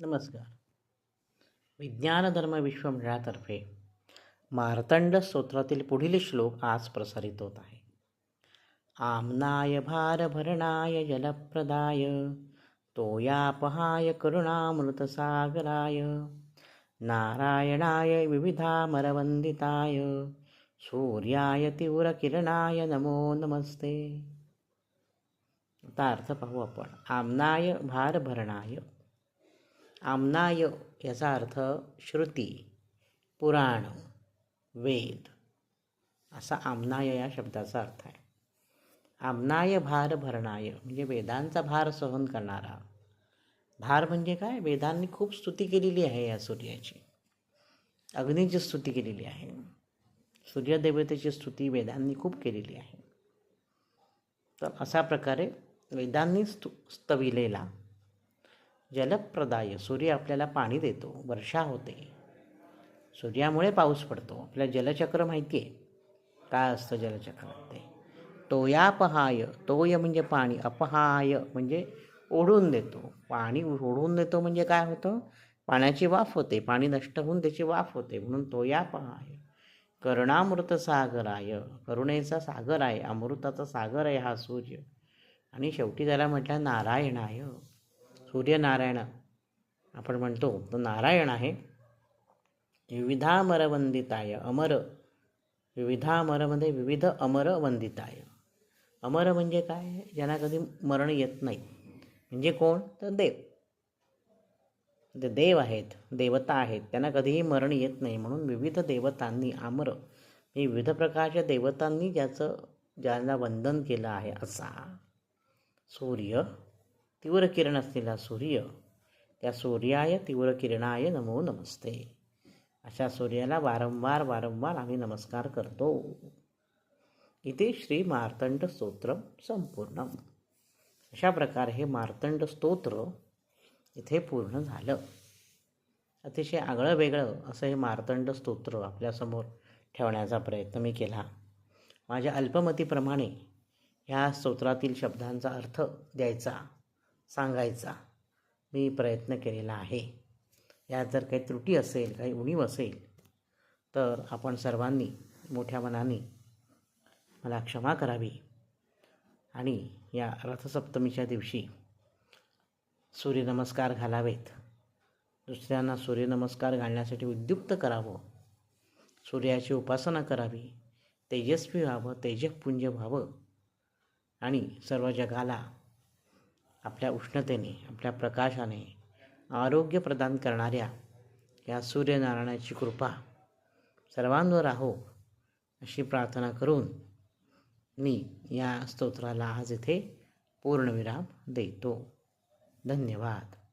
नमस्कार. विज्ञानधर्म विश्वमंडळातर्फे मार्तंड स्तोत्रातील पुढील श्लोक आज प्रसारित होत आहे. आमनाय भारभरणाय जलप्रदाय तोयापहाय करुणामृतसागराय नारायणाय विविधामरवंदिताय सूर्याय तीव्रकिरणाय नमो नमस्ते. आता अर्थ पाहू आपण. आमनाय भारभरणाय आमनाय याचा अर्थ श्रुती पुराण वेद. असा आमनाय या शब्दाचा अर्थ आहे. आमनाय भार भरणाय म्हणजे वेदांचा भार सहन करणारा. भार म्हणजे काय? वेदांनी खूप स्तुती केलेली आहे या सूर्याची. अग्नीची स्तुती केलेली आहे. सूर्यदेवतेची स्तुती वेदांनी खूप केलेली आहे. तर अशा प्रकारे वेदांनी स्तु स्तविलेला जलप्रदाय. सूर्य आपल्याला पाणी देतो वर्षा होते. सूर्यामुळे पाऊस पडतो. आपल्याला जलचक्र माहिती आहे काय असतं जलचक्र ते तोयापहाय. तोय म्हणजे पाणी. अपहाय म्हणजे ओढून देतो. पाणी ओढून देतो म्हणजे काय होतं? पाण्याची वाफ होते. पाणी नष्ट होऊन त्याची वाफ होते. म्हणून तोयापहाय. कर्णामृत सागराय. करुणेचा सागर आहे अमृताचा सागर आहे हा सूर्य. आणि शेवटी त्याला म्हटलं नारायणाय. सूर्यनारायण. आपण म्हणतो तो नारायण आहे. विविधामर वंदिताय अमर. म्हणजे विविध अमर वंदिताय अमर म्हणजे काय? ज्यांना कधी मरण येत नाही. म्हणजे कोण? तर देव. ते देव आहेत देवता आहेत त्यांना कधीही मरण येत नाही. म्हणून विविध देवतांनी आमर हे विविध प्रकारच्या देवतांनी ज्याचं ज्यांना वंदन केलं आहे असा सूर्य तीव्र किरण असलेला सूर्य. त्या सूर्याय तीव्र किरणाय नमो नमस्ते. अशा सूर्याला वारंवार वारंवार आम्ही नमस्कार करतो. इथे श्री मार्तंड स्तोत्र संपूर्ण. अशा प्रकारे हे मार्तंड स्तोत्र इथे पूर्ण झालं. अतिशय आगळं वेगळं असं हे मार्तंड स्तोत्र आपल्यासमोर ठेवण्याचा प्रयत्न मी केला. माझ्या अल्पमतीप्रमाणे ह्या स्तोत्रातील शब्दांचा अर्थ द्यायचा. सांगायचा. मी प्रयत्न केलेला आहे. यात जर काही त्रुटी असेल काही उणीव असेल तर आपण सर्वांनी मोठ्या मनाने मला क्षमा करावी. आणि या रथसप्तमीच्या दिवशी सूर्यनमस्कार घालावेत. दुसऱ्यांना सूर्यनमस्कार घालण्यासाठी उद्युक्त करावं. सूर्याची उपासना करावी. तेजस्वी व्हावं तेजपुंज व्हावं. आणि सर्व जगाला आपल्या उष्णतेने आपल्या प्रकाशाने आरोग्य प्रदान करणाऱ्या या सूर्यनारायणाची कृपा सर्वांवर राहो अशी प्रार्थना करून मी या स्तोत्राला आज इथे पूर्णविराम देतो. धन्यवाद.